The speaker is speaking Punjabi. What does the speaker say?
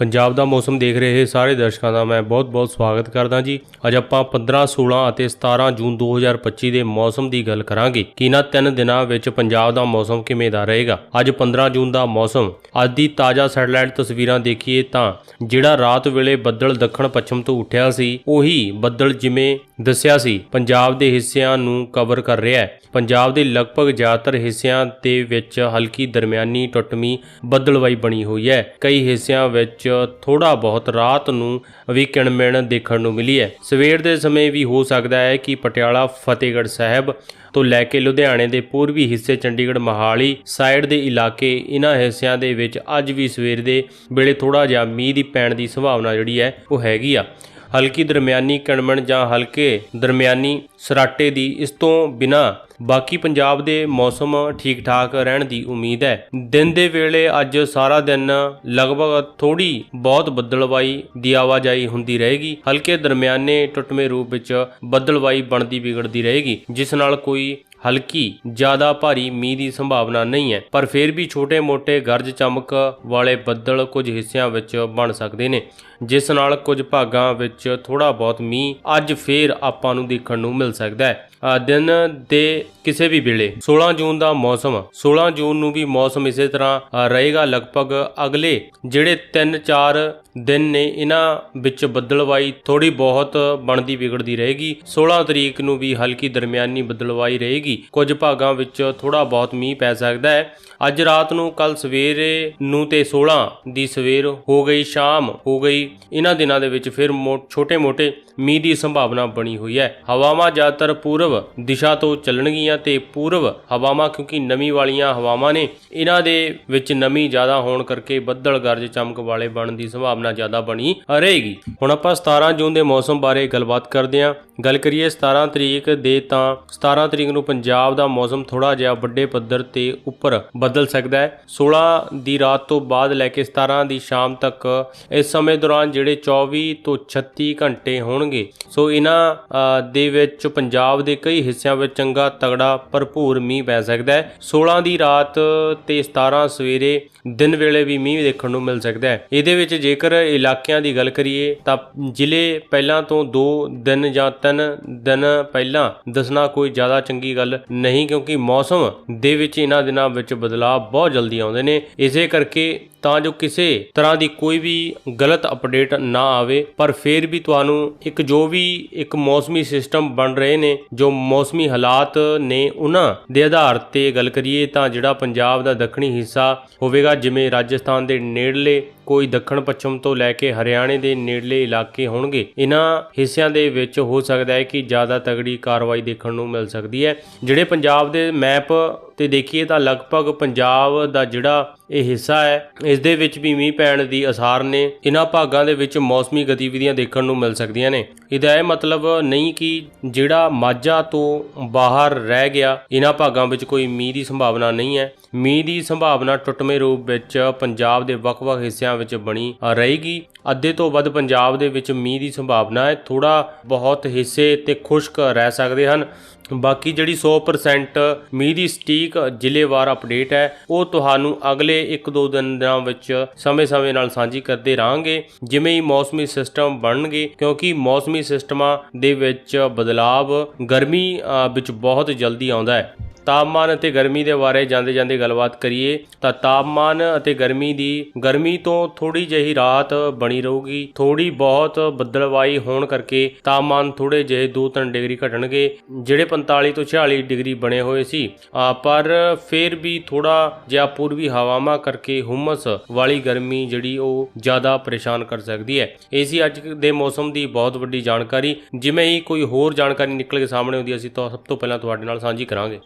ਪੰਜਾਬ ਦਾ ਮੌਸਮ ਦੇਖ ਰਹੇ ਸਾਰੇ ਦਰਸ਼ਕਾਂ ਦਾ ਮੈਂ ਬਹੁਤ-ਬਹੁਤ ਸਵਾਗਤ ਕਰਦਾ ਜੀ। ਅੱਜ ਆਪਾਂ 15 16 ਅਤੇ 17 ਜੂਨ 2025 ਦੇ ਮੌਸਮ ਦੀ ਗੱਲ ਕਰਾਂਗੇ। ਕਿ ਇਹਨਾਂ ਤਿੰਨ ਦਿਨਾਂ ਵਿੱਚ ਪੰਜਾਬ ਦਾ ਮੌਸਮ ਕਿਵੇਂ ਦਾ ਰਹੇਗਾ? ਅੱਜ 15 ਜੂਨ ਦਾ ਮੌਸਮ। ਅੱਜ ਦੀ ਤਾਜ਼ਾ ਸੈਟੇਲਾਈਟ ਤਸਵੀਰਾਂ ਦੇਖੀਏ ਤਾਂ ਜਿਹੜਾ ਰਾਤ ਵੇਲੇ ਬੱਦਲ ਦੱਖਣ ਪੱਛਮ ਤੋਂ ਉੱਠਿਆ ਸੀ, ਉਹੀ ਬੱਦਲ ਜਿਵੇਂ ਦੱਸਿਆ ਸੀ, ਪੰਜਾਬ ਦੇ ਹਿੱਸਿਆਂ ਨੂੰ ਕਵਰ ਕਰ ਰਿਹਾ ਹੈ। ਪੰਜਾਬ ਦੇ ਲਗਭਗ ਜ਼ਿਆਦਾਤਰ ਹਿੱਸਿਆਂ ਦੇ ਵਿੱਚ ਹਲਕੀ ਦਰਮਿਆਨੀ ਟੁੱਟਮੀ ਬੱਦਲਵਾਈ ਬਣੀ ਹੋਈ ਹੈ। ਕਈ ਹਿੱਸਿਆਂ ਵਿੱਚ ਥੋੜਾ ਬਹੁਤ ਰਾਤ ਨੂੰ ਵੀ ਕਿਣਮਿਣ ਦੇਖਣ ਨੂੰ ਮਿਲੀ ਹੈ। ਸਵੇਰ ਦੇ ਸਮੇਂ ਵੀ ਹੋ ਸਕਦਾ ਹੈ ਕਿ ਪਟਿਆਲਾ, ਫਤਿਹਗੜ੍ਹ ਸਾਹਿਬ ਤੋਂ ਲੈ ਕੇ ਲੁਧਿਆਣੇ ਦੇ ਪੂਰਬੀ ਹਿੱਸੇ ਚੰਡੀਗੜ੍ਹ ਮਹਾਲੀ ਸਾਈਡ ਦੇ ਇਲਾਕੇ ਇਹਨਾਂ ਹਿੱਸਿਆਂ ਦੇ ਵਿੱਚ ਅੱਜ ਵੀ ਸਵੇਰ ਦੇ ਵੇਲੇ ਥੋੜਾ ਜਿਹਾ ਮੀਂਹ ਦੀ ਪੈਣ ਦੀ ਸੰਭਾਵਨਾ ਜਿਹੜੀ ਹੈ, ਉਹ ਹੈਗੀ ਆ। ਹਲਕੀ ਦਰਮਿਆਨੀ ਕਣਮਣ ਜਾਂ ਹਲਕੇ ਦਰਮਿਆਨੀ ਸਰਾਟੇ ਦੀ ਇਸ ਤੋਂ ਬਿਨਾ ਬਾਕੀ ਪੰਜਾਬ ਦੇ ਮੌਸਮ ਠੀਕ ਠਾਕ ਰਹਿਣ ਦੀ ਉਮੀਦ ਹੈ। ਦਿਨ ਦੇ ਵੇਲੇ ਅੱਜ ਸਾਰਾ ਦਿਨ ਲਗਭਗ ਥੋੜੀ ਬਹੁਤ ਬੱਦਲਵਾਈ ਦੀ ਆਵਾਜਾਈ ਹੁੰਦੀ ਰਹੇਗੀ। ਹਲਕੇ ਦਰਮਿਆਨੇ ਟੁੱਟਵੇਂ ਰੂਪ ਵਿੱਚ ਬੱਦਲਵਾਈ ਬਣਦੀ ਵਿਗੜਦੀ ਰਹੇਗੀ, ਜਿਸ ਨਾਲ ਕੋਈ ਹਲਕੀ, ਜ਼ਿਆਦਾ ਭਾਰੀ ਮੀਂਹ ਦੀ ਸੰਭਾਵਨਾ ਨਹੀਂ ਹੈ, ਪਰ ਫਿਰ ਵੀ ਛੋਟੇ-ਮੋਟੇ ਗਰਜ ਚਮਕ ਵਾਲੇ ਬੱਦਲ ਕੁਝ ਹਿੱਸਿਆਂ ਵਿੱਚ ਬਣ ਸਕਦੇ ਨੇ, ਜਿਸ ਨਾਲ ਕੁਝ ਭਾਗਾਂ ਵਿੱਚ ਥੋੜਾ ਬਹੁਤ ਮੀਂਹ ਅੱਜ ਫੇਰ ਆਪਾਂ ਨੂੰ ਦੇਖਣ ਨੂੰ ਮਿਲ ਸਕਦਾ ਹੈ। ਦਿਨ ਦੇ ਕਿਸੇ ਵੀ ਵੇਲੇ। 16 ਜੂਨ ਦਾ ਮੌਸਮ। 16 ਜੂਨ ਨੂੰ ਵੀ ਮੌਸਮ ਇਸੇ ਤਰ੍ਹਾਂ ਰਹੇਗਾ ਲਗਭਗ ਅਗਲੇ ਜਿਹੜੇ 3-4 ਦਿਨ ਨੇ, ਇਹਨਾਂ ਵਿੱਚ ਬੱਦਲਵਾਈ ਥੋੜੀ ਬਹੁਤ ਬਣਦੀ ਵਿਗੜਦੀ ਰਹੇਗੀ। 16 ਤਰੀਕ ਨੂੰ ਵੀ ਹਲਕੀ ਦਰਮਿਆਨੀ ਬੱਦਲਵਾਈ ਰਹੇਗੀ। ਕੁਝ ਭਾਗਾਂ ਵਿੱਚ ਥੋੜਾ ਬਹੁਤ ਮੀਂਹ ਪੈ ਸਕਦਾ ਹੈ। ਅੱਜ ਰਾਤ ਨੂੰ ਕੱਲ ਸਵੇਰੇ ਨੂੰ ਤੇ 16 ਦੀ ਸਵੇਰ ਹੋ ਗਈ, ਸ਼ਾਮ ਹੋ ਗਈ। ਇਹਨਾਂ ਦਿਨਾਂ ਦੇ ਵਿੱਚ ਫਿਰ ਛੋਟੇ-ਮੋਟੇ ਮੀਂਹ ਦੀ ਸੰਭਾਵਨਾ ਬਣੀ ਹੋਈ ਹੈ। ਹਵਾਵਾਂ ਜ਼ਿਆਦਾਤਰ ਪੂਰਬ ਦਿਸ਼ਾ ਤੋਂ ਚੱਲਣਗੀਆਂ। ਤੇ ਪੂਰਬ ਹਵਾਵਾਂ, ਕਿਉਂਕਿ ਨਮੀ ਵਾਲੀਆਂ ਹਵਾਵਾਂ ਨੇ, ਇਹਨਾਂ ਦੇ ਵਿੱਚ ਨਮੀ ਜ਼ਿਆਦਾ ਹੋਣ ਕਰਕੇ ਬੱਦਲ ਗਰਜ ਚਮਕ ਵਾਲੇ ਬਣਨ ਦੀ ਸੰਭਾਵਨਾ ਜ਼ਿਆਦਾ ਬਣੀ ਰਹੇਗੀ। ਹੁਣ ਆਪਾਂ 17 ਜੂਨ ਦੇ ਮੌਸਮ ਬਾਰੇ ਗੱਲਬਾਤ ਕਰਦੇ ਹਾਂ। ਗੱਲ ਕਰੀਏ 17 ਤਰੀਕ ਦੇ ਤਾਂ 17 ਤਰੀਕ ਨੂੰ ਪੰਜਾਬ ਦਾ ਮੌਸਮ ਥੋੜਾ ਜਿਹਾ ਵੱਡੇ ਪੱਧਰ ਤੇ ਉੱਪਰ ਬਦਲ ਸਕਦਾ ਹੈ। 16 ਦੀ ਰਾਤ ਤੋਂ ਬਾਅਦ ਲੈ ਕੇ 17 ਦੀ ਸ਼ਾਮ ਤੱਕ ਇਸ ਸਮੇਂ ਦੌਰਾਨ ਜਿਹੜੇ 24 ਤੋਂ 36 ਘੰਟੇ ਹੋਣਗੇ, ਸੋ ਇਹਨਾਂ ਦੇ ਵਿੱਚ ਪੰਜਾਬ ਦੇ ਕਈ ਹਿੱਸਿਆਂ ਵਿੱਚ ਚੰਗਾ ਤਗੜਾ ਭਰਪੂਰ ਮੀਂਹ ਪੈ ਸਕਦਾ ਹੈ। 16 ਦੀ ਰਾਤ ਤੇ 17 ਸਵੇਰੇ ਦਿਨ ਵੇਲੇ ਵੀ ਮੀਂਹ ਦੇਖਣ ਨੂੰ ਮਿਲ ਸਕਦਾ ਹੈ। ਇਹਦੇ ਵਿੱਚ ਜੇਕਰ ਇਲਾਕਿਆਂ ਦੀ ਗੱਲ ਕਰੀਏ, ਤਾਂ ਜ਼ਿਲ੍ਹੇ ਪਹਿਲਾਂ ਤੋਂ 2 ਦਿਨ ਜਾਂ 3 ਦਿਨ ਪਹਿਲਾਂ ਦੱਸਣਾ ਕੋਈ ਜ਼ਿਆਦਾ ਚੰਗੀ ਗੱਲ ਨਹੀਂ, ਕਿਉਂਕਿ ਮੌਸਮ ਦੇ ਵਿੱਚ ਇਹਨਾਂ ਦਿਨਾਂ ਵਿੱਚ ਬਦਲਾਅ ਬਹੁਤ ਜਲਦੀ ਆਉਂਦੇ ਨੇ। ਇਸੇ ਕਰਕੇ ਤਾਂ ਜੋ ਕਿਸੇ ਤਰ੍ਹਾਂ ਦੀ ਕੋਈ ਵੀ ਗਲਤ ਅਪਡੇਟ ਨਾ ਆਵੇ, ਪਰ ਫਿਰ ਵੀ ਤੁਹਾਨੂੰ ਇੱਕ ਜੋ ਵੀ ਇੱਕ ਮੌਸਮੀ ਸਿਸਟਮ ਬਣ ਰਹੇ ਨੇ, ਜੋ ਮੌਸਮੀ ਹਾਲਾਤ ਨੇ ਉਹਨਾਂ ਦੇ ਆਧਾਰ ਤੇ ਗੱਲ ਕਰੀਏ, ਤਾਂ ਜਿਹੜਾ ਪੰਜਾਬ ਦਾ ਦੱਖਣੀ ਹਿੱਸਾ ਹੋਵੇਗਾ ਜਿਵੇਂ ਰਾਜਸਥਾਨ ਦੇ ਨੇੜਲੇ ਕੋਈ ਦੱਖਣ ਪੱਛਮ ਤੋਂ ਲੈ ਕੇ ਹਰਿਆਣੇ ਦੇ ਨੇੜਲੇ ਇਲਾਕੇ ਹੋਣਗੇ। ਇਹਨਾਂ ਹਿੱਸਿਆਂ ਦੇ ਵਿੱਚ ਹੋ ਸਕਦਾ ਹੈ ਕਿ ਜ਼ਿਆਦਾ ਤਗੜੀ ਕਾਰਵਾਈ ਦੇਖਣ ਨੂੰ ਮਿਲ ਸਕਦੀ ਹੈ। ਜਿਹੜੇ ਪੰਜਾਬ ਦੇ ਮੈਪ ਤੇ ਦੇਖੀਏ ਤਾਂ ਲਗਭਗ ਪੰਜਾਬ ਦਾ ਜਿਹੜਾ ਇਹ ਹਿੱਸਾ ਹੈ, ਇਸ ਦੇ ਵਿੱਚ ਵੀ ਮੀਂਹ ਪੈਣ ਦੀ ਅਸਾਰ ਨੇ। ਇਹਨਾਂ ਭਾਗਾਂ ਦੇ ਵਿੱਚ ਮੌਸਮੀ ਗਤੀਵਿਧੀਆਂ ਦੇਖਣ ਨੂੰ ਮਿਲ ਸਕਦੀਆਂ ਨੇ। ਇਹਦਾ ਇਹ ਮਤਲਬ ਨਹੀਂ ਕਿ ਜਿਹੜਾ ਮਾਝਾ ਤੋਂ ਬਾਹਰ ਰਹਿ ਗਿਆ ਇਹਨਾਂ ਭਾਗਾਂ ਵਿੱਚ ਕੋਈ ਮੀਂਹ ਦੀ ਸੰਭਾਵਨਾ ਨਹੀਂ ਹੈ। ਮੀਂਹ ਦੀ ਸੰਭਾਵਨਾ ਟੁੱਟਵੇਂ ਰੂਪ ਵਿੱਚ ਪੰਜਾਬ ਦੇ ਵੱਖ-ਵੱਖ ਹਿੱਸਿਆਂ ਵਿੱਚ ਬਣੀ ਰਹੇਗੀ। ਅੱਧੇ ਤੋਂ ਵੱਧ ਪੰਜਾਬ ਦੇ ਵਿੱਚ ਮੀਂਹ ਦੀ ਸੰਭਾਵਨਾ ਹੈ। ਥੋੜਾ ਬਹੁਤ ਹਿੱਸੇ ਤੇ ਖੁਸ਼ਕ ਰਹਿ ਸਕਦੇ ਹਨ। ਬਾਕੀ ਜਿਹੜੀ 100% ਮੀਂਹ ਦੀ ਸਟੀਕ ਜ਼ਿਲ੍ਹੇਵਾਰ ਅਪਡੇਟ ਹੈ, ਉਹ ਤੁਹਾਨੂੰ ਅਗਲੇ 1-2 ਦਿਨਾਂ ਵਿੱਚ ਸਮੇਂ-ਸਮੇਂ ਨਾਲ ਸਾਂਝੀ ਕਰਦੇ ਰਹਾਂਗੇ। ਜਿਵੇਂ ਹੀ ਮੌਸਮੀ ਸਿਸਟਮ ਬਣਨਗੇ, ਕਿਉਂਕਿ ਮੌਸਮੀ ਸਿਸਟਮਾਂ ਦੇ ਵਿੱਚ ਬਦਲਾਵ ਗਰਮੀ ਵਿੱਚ ਬਹੁਤ ਜਲਦੀ ਆਉਂਦਾ ਹੈ। ਤਾਪਮਾਨ ਅਤੇ ਗਰਮੀ ਦੇ ਬਾਰੇ ਜਾਂਦੇ ਜਾਂਦੇ ਗੱਲਬਾਤ ਕਰੀਏ ਤਾਂ ਤਾਪਮਾਨ ਅਤੇ ਗਰਮੀ ਦੀ, ਗਰਮੀ ਤੋਂ ਥੋੜੀ ਜਿਹੀ ਰਾਹਤ ਬਣੀ ਰਹੂਗੀ ਥੋੜੀ ਬਹੁਤ ਬੱਦਲਵਾਈ ਹੋਣ ਕਰਕੇ ਤਾਪਮਾਨ ਥੋੜੇ ਜਿਹੇ 2-3 ਡਿਗਰੀ ਘਟਣਗੇ, ਜਿਹੜੇ 45 ਤੋਂ 46 ਡਿਗਰੀ ਬਣੇ ਹੋਏ ਸੀ। ਪਰ ਫਿਰ ਵੀ ਥੋੜਾ ਜਿਹਾ ਪੂਰਬੀ ਹਵਾਵਾਂ ਕਰਕੇ ਹੁਮਸ ਵਾਲੀ ਗਰਮੀ ਜਿਹੜੀ ਉਹ ਜ਼ਿਆਦਾ ਪਰੇਸ਼ਾਨ ਕਰ ਸਕਦੀ ਹੈ। ਇਹ ਸੀ ਅੱਜ ਦੇ ਮੌਸਮ ਦੀ ਬਹੁਤ ਵੱਡੀ ਜਾਣਕਾਰੀ। ਜਿਵੇਂ ਹੀ ਕੋਈ ਹੋਰ ਜਾਣਕਾਰੀ ਨਿਕਲ ਕੇ ਸਾਹਮਣੇ ਆਉਂਦੀ ਅਸੀਂ ਤਾਂ ਸਭ ਤੋਂ ਪਹਿਲਾਂ ਤੁਹਾਡੇ ਨਾਲ ਸਾਂਝੀ ਕਰਾਂਗੇ।